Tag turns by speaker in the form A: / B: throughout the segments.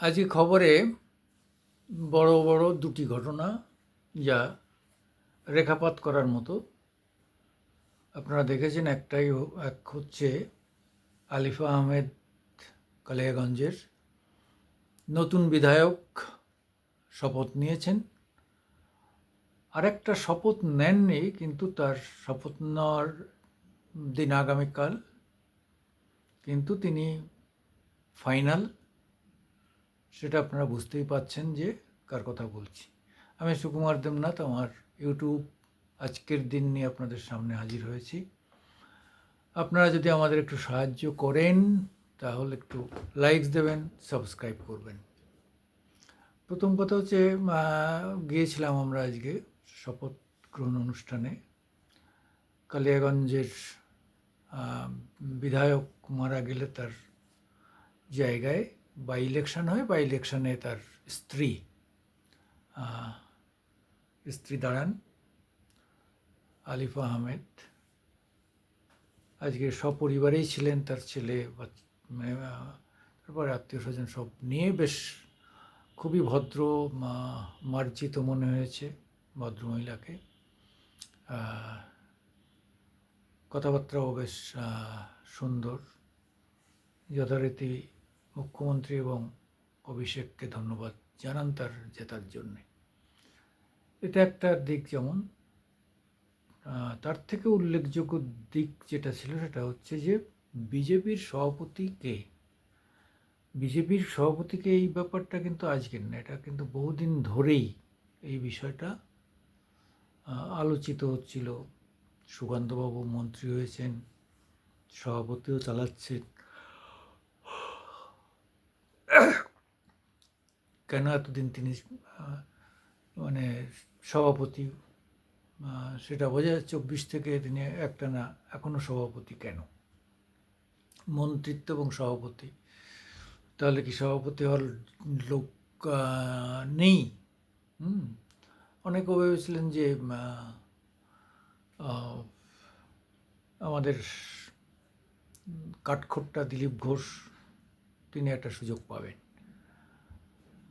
A: আজকে খবরে বড় বড় দুটি ঘটনা যা রেখাপাত করার মতো। আপনারা দেখেছেন একটাই এক হচ্ছে আলিফা আহমেদ কালিয়াগঞ্জের নতুন বিধায়ক শপথ নিয়েছেন। আরেকটা শপথ নেননি, কিন্তু তার শপথ নেওয়ার দিন আগামীকাল। কিন্তু তিনি ফাইনাল সেটা আপনারা বুঝতেই পাচ্ছেন যে কার কথা বলছি। আমি সুকুমার দেবনাথ, আমার ইউটিউব আজকের দিন নিয়ে আপনাদের সামনে হাজির হয়েছি। আপনারা যদি আমাদের একটু সাহায্য করেন, তাহলে একটু লাইকস দেবেন সাবস্ক্রাইব করবেন। প্রথম কথা হচ্ছে গিয়েছিলাম আমরা আজকে শপথ গ্রহণ অনুষ্ঠানে। কালিয়াগঞ্জের বিধায়ক মারা গেলে তার জায়গায়। বাই ইলেকশন হয় বাই ইলেকশনে তার স্ত্রী স্ত্রী দাঁড়ান আলিফা আহমেদ। আজকে সপরিবারেই ছিলেন তার ছেলে মানে, তারপরে আত্মীয় স্বজন সব নিয়ে বেশ খুবই ভদ্র মার্জিত মনে হয়েছে ভদ্রমহিলাকে কথাবার্তাও বেশ সুন্দর। যথারীতি মুখ্যমন্ত্রী এবং অভিষেককে ধন্যবাদ জানান তার জেতার জন্যে। এটা একটা দিক যেমন তার থেকে উল্লেখযোগ্য দিক যেটা ছিল সেটা হচ্ছে যে বিজেপির সভাপতিকে বিজেপির সভাপতিকে এই ব্যাপারটা কিন্তু আজকের না, এটা কিন্তু বহুদিন ধরেই এই বিষয়টা আলোচিত হচ্ছিল। সুকান্তবাবু মন্ত্রী হয়েছেন, সভাপতিও চালাচ্ছেন। কেন এতদিন তিনি মানে সভাপতি? সেটা বোঝা যাচ্ছে চব্বিশ থেকে তিনি একটা না এখনও সভাপতি কেন? মন্ত্রিত্ব এবং সভাপতি। তাহলে কি সভাপতি হওয়ার লোক নেই? হুম? অনেকে ভেবেছিলেন যে আমাদের কাঠখোট্টা দিলীপ ঘোষ, তিনি একটা সুযোগ পাবেন।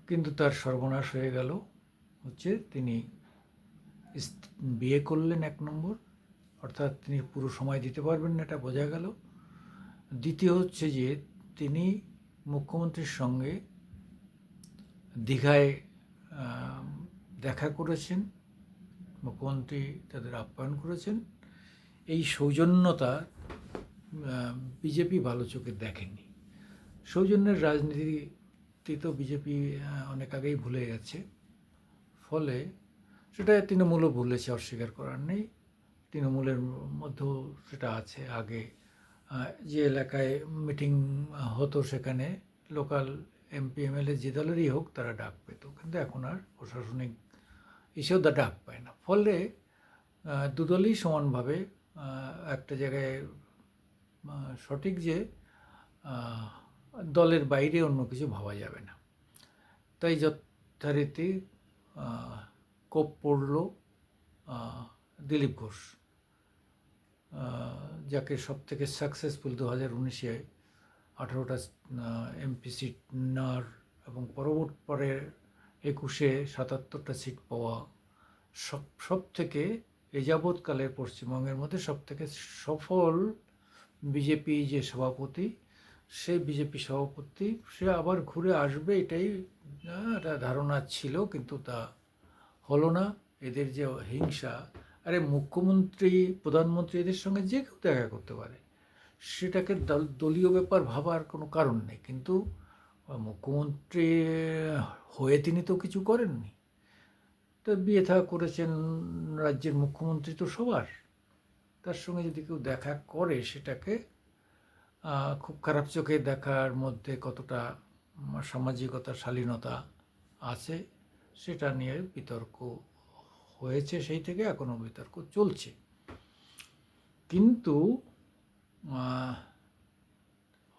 A: কিন্তু তার সর্বনাশ হয়ে গেল। হচ্ছে তিনি বিয়ে করলেন এক নম্বর, অর্থাৎ তিনি পুরো সময় দিতে পারবেন না, এটা বোঝা গেল। দ্বিতীয় হচ্ছে যে তিনি মুখ্যমন্ত্রীর সঙ্গে দীঘায় দেখা করেছেন, মুখ্যমন্ত্রী তাদের আপ্যায়ন করেছেন। এই সৌজন্যতা বিজেপি ভালো চোখে দেখেনি। সৌজন্যের রাজনীতি তো বিজেপি অনেক আগেই ভুলে গেছে। ফলে সেটা তৃণমূলও ভুলেছে অস্বীকার করার নেই। তৃণমূলের মধ্যেও সেটা আছে আগে। যে এলাকায় মিটিং হতো সেখানে লোকাল এমপি, এমএলএ যে দলেরই হোক তারা ডাক পেত। কিন্তু এখন আর প্রশাসনিক এসেও দা ডাক পায় না। ফলে দুদলই সমানভাবে একটা জায়গায় সঠিক যে দলের বাইরে অন্য কিছু ভাবা যাবে না। তাই যথারীতি কোপ পড়ল দিলীপ ঘোষ। যাকে সব থেকে সাকসেসফুল দু হাজার উনিশে আঠারোটা এমপি সিট নেওয়ার এবং পরবর্তী, পরে একুশে সাতাত্তরটা সিট পাওয়া সব সব থেকে যাবৎকালের পশ্চিমবঙ্গের মধ্যে সব থেকে সফল বিজেপি যে সভাপতি সেই বিজেপি সভাপতি, সে আবার ঘুরে আসবে এটাই একটা ধারণা ছিল, কিন্তু তা হলো না। এদের যে হিংসা, আরে মুখ্যমন্ত্রী, প্রধানমন্ত্রী এদের সঙ্গে যে কেউ দেখা করতে পারে, সেটাকে দল- দলীয় ব্যাপার ভাবার কোনো কারণ নেই। কিন্তু মুখ্যমন্ত্রী হয়ে তিনি তো কিছু করেননি। তো বিয়ে থা করেছেন রাজ্যের মুখ্যমন্ত্রী তো সবার। তার সঙ্গে যদি কেউ দেখা করে সেটাকে খুব খারাপ চোখে দেখার মধ্যে কতটা সামাজিকতা, শালীনতা আছে, সেটা নিয়ে বিতর্ক হয়েছে সেই থেকে এখনও বিতর্ক চলছে। কিন্তু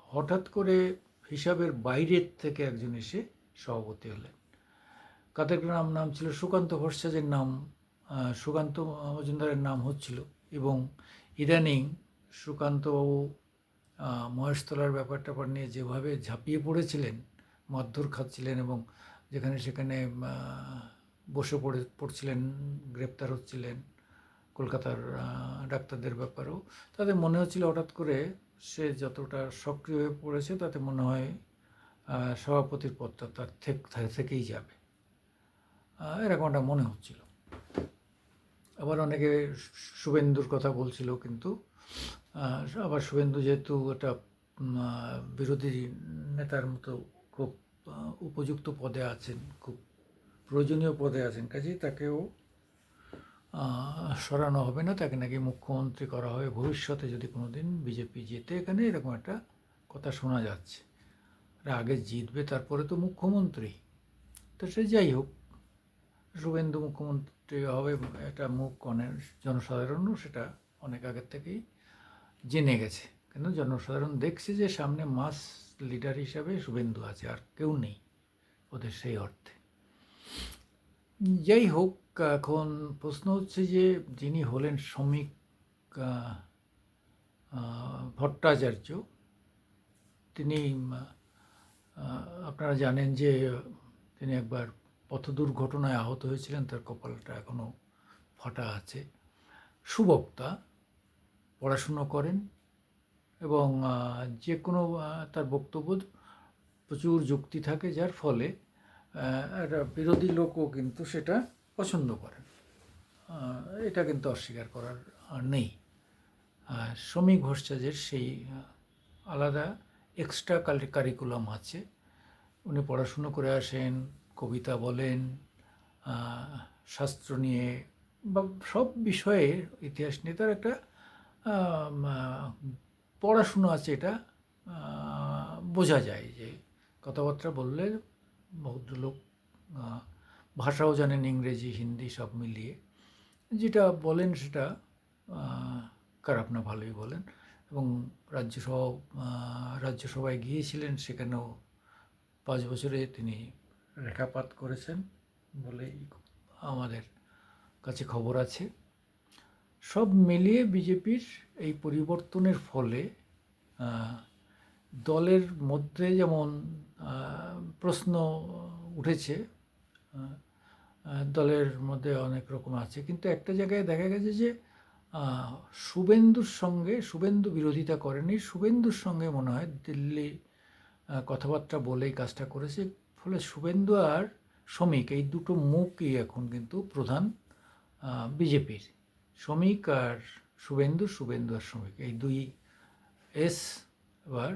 A: হঠাৎ করে হিসাবের বাইরের থেকে একজন এসে সভাপতি হলেন। কাদের নাম নাম ছিল? সুকান্ত ভট্টাচার্যের নাম সুকান্ত মজুমদারের নাম হচ্ছিল এবং ইদানিং সুকান্তবাবু মহেশতলার ব্যাপার ট্যাপার নিয়ে যেভাবে ঝাঁপিয়ে পড়েছিলেন মারধর খাচ্ছিলেন এবং যেখানে সেখানে বসে পড়ে, পড়ছিলেন, গ্রেপ্তার হচ্ছিলেন কলকাতার ডাক্তারদের ব্যাপারেও তাদের মনে হচ্ছিল হঠাৎ করে সে যতটা সক্রিয় হয়ে পড়েছে তাতে মনে হয় সভাপতির পদটা তার থেকেই যাবে। এরকম একটা মনে হচ্ছিল। আবার অনেকে শুভেন্দুর কথা বলছিল কিন্তু আবার শুভেন্দু যেহেতু একটা বিরোধী নেতার মতো খুব উপযুক্ত পদে আছেন, খুব প্রয়োজনীয় পদে আছেন, কাজেই তাকেও সরানো হবে না, তাকে নাকি মুখ্যমন্ত্রী করা হবে ভবিষ্যতে যদি কোনো দিন বিজেপি জেতে, এখানে এরকম একটা কথা শোনা যাচ্ছে। আগে জিতবে, তারপরে তো মুখ্যমন্ত্রী। তো সে যাই হোক, শুভেন্দু মুখ্যমন্ত্রী হবে, এটা মুখ অনেক জনসাধারণও সেটা অনেক আগের থেকেই জেনে গেছে। কিন্তু জনসাধারণ দেখছে যে সামনে মাস লিডার হিসাবে শুভেন্দু আছে, আর কেউ নেই ওদের সেই অর্থে। যাই হোক, এখন প্রশ্ন হচ্ছে যে যিনি হলেন শ্রমিক ভট্টাচার্য, তিনি আপনারা জানেন যে তিনি একবার পথ দুর্ঘটনায় আহত হয়েছিলেন, তার কপালটা এখনও ফাটা আছে। সুবক্তা পড়াশুনো করেন এবং যে কোনো তার বক্তব্য প্রচুর যুক্তি থাকে, যার ফলে একটা বিরোধী লোকও কিন্তু সেটা পছন্দ করেন। এটা কিন্তু অস্বীকার করার নেই। শ্রমিক ভট্টাচার্যের সেই আলাদা এক্সট্রা কারিকুলাম আছে। উনি পড়াশুনো করে আসেন, কবিতা বলেন শাস্ত্র নিয়ে বা সব বিষয়ে ইতিহাস নিয়ে তার একটা পড়াশুনো আছে এটা বোঝা যায় যে কথাবার্তা বললে ভদ্রলোক ভাষাও জানেন, ইংরেজি, হিন্দি সব মিলিয়ে। যেটা বলেন সেটা খারাপ না ভালোই বলেন। এবং রাজ্যসভা রাজ্যসভায় গিয়েছিলেন, সেখানেও পাঁচ বছরে তিনি রেখাপাত করেছেন বলেই আমাদের কাছে খবর আছে। সব মিলিয়ে বিজেপির এই পরিবর্তনের ফলে দলের মধ্যে যেমন প্রশ্ন উঠেছে দলের মধ্যে অনেক রকম আছে। কিন্তু একটা জায়গায় দেখা গেছে যে শুভেন্দুর সঙ্গে, শুভেন্দু বিরোধিতা করেনি। শুভেন্দুর সঙ্গে মনে হয় দিল্লি কথাবার্তা বলেই কাজটা করেছে। ফলে শুভেন্দু আর শ্রমিক, এই দুটো মুখই এখন কিন্তু প্রধান বিজেপির। শ্রমিক আর শুভেন্দু শুভেন্দু আর শ্রমিক, এই দুই এস এবার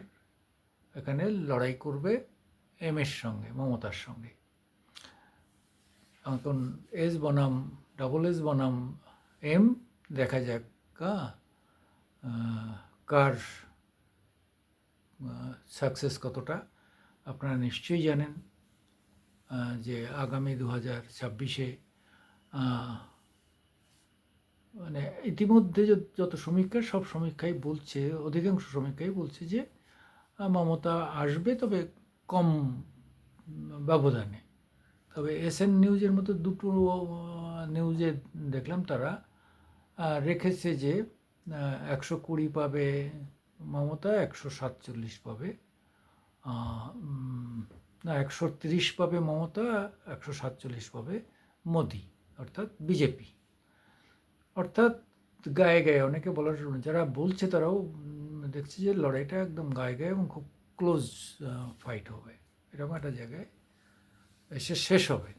A: এখানে লড়াই করবে এম এর সঙ্গে, মমতার সঙ্গে। এখন এস বনাম, ডাবল এস বনাম এম, দেখা যাক কার সাকসেস কতটা, আপনারা নিশ্চয়ই জানেন যে আগামী দু হাজার ছাব্বিশে মানে ইতিমধ্যে যত- সমীক্ষা সব সমীক্ষাই বলছে, অধিকাংশ সমীক্ষাই বলছে যে মমতা আসবে তবে কম ব্যবধানে। তবে এসএন নিউজের মতো দুটো নিউজে দেখলাম তারা রেখেছে যে একশো কুড়ি পাবে মমতা, একশো সাতচল্লিশ পাবে না একশো তিরিশ পাবে মমতা, একশো সাতচল্লিশ পাবে মোদি, অর্থাৎ বিজেপি। অর্থাৎ গায়ে গায়ে অনেকে বলার যারা বলছে তারাও দেখছে যে লড়াইটা একদম গায়ে গায়ে এবং খুব ক্লোজ ফাইট হবে। এরকম একটা জায়গায় এসে শেষ হবে।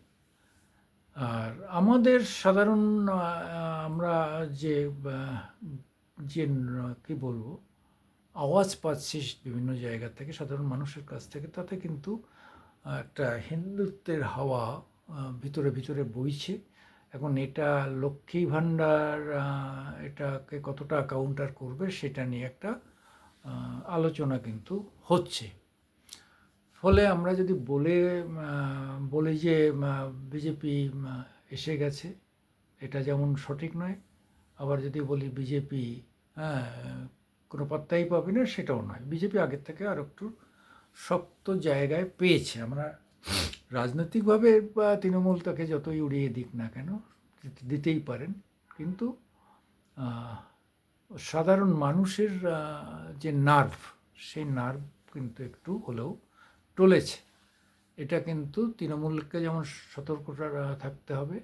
A: আর আমাদের সাধারণ আমরা যে যে, কি বলব, আওয়াজ পাচ্ছি বিভিন্ন জায়গা থেকে, সাধারণ মানুষের কাছ থেকে, তাতে কিন্তু একটা হিন্দুত্বের হাওয়া ভিতরে ভিতরে বইছে। এখন এটা লক্ষ্মী ভাণ্ডার এটাকে কতটা কাউন্টার করবে সেটা নিয়ে একটা আলোচনা কিন্তু হচ্ছে। ফলে আমরা যদি বলে বলি যে বিজেপি এসে গেছে, এটা যেমন সঠিক নয়, আবার যদি বলি বিজেপি কোনো পাত্তাই পাবে না, সেটাও নয়। বিজেপি আগের থেকে আর একটু শক্ত জায়গায় পেয়েছে। আমরা রাজনৈতিকভাবে বা তৃণমূল তাকে যতই উড়িয়ে দিক না কেন দিতে- দিতেই পারেন। কিন্তু সাধারণ মানুষের যে নার্ভ, সেই নার্ভ কিন্তু একটু হলেও টলেছে। এটা কিন্তু তৃণমূলকে যেমন সতর্কতা থাকতে হবে,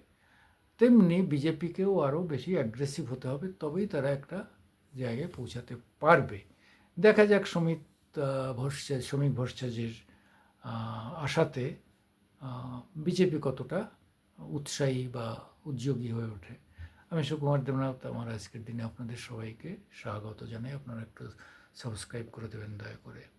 A: তেমনি বিজেপিকেও আরও বেশি অ্যাগ্রেসিভ হতে হবে, তবেই তারা একটা জায়গায় পৌঁছাতে পারবে। দেখা যাক সমিত ভট্টাচার্য শ্রমিক ভট্টাচার্যের আশাতে বিজেপি কতটা উৎসাহী বা উদ্যোগী হয়ে ওঠে? আমি সুকুমার দেবনাথ, আমার আজকের দিনে আপনাদের সবাইকে স্বাগত জানাই। আপনারা একটু সাবস্ক্রাইব করে দেবেন, দয়া করে।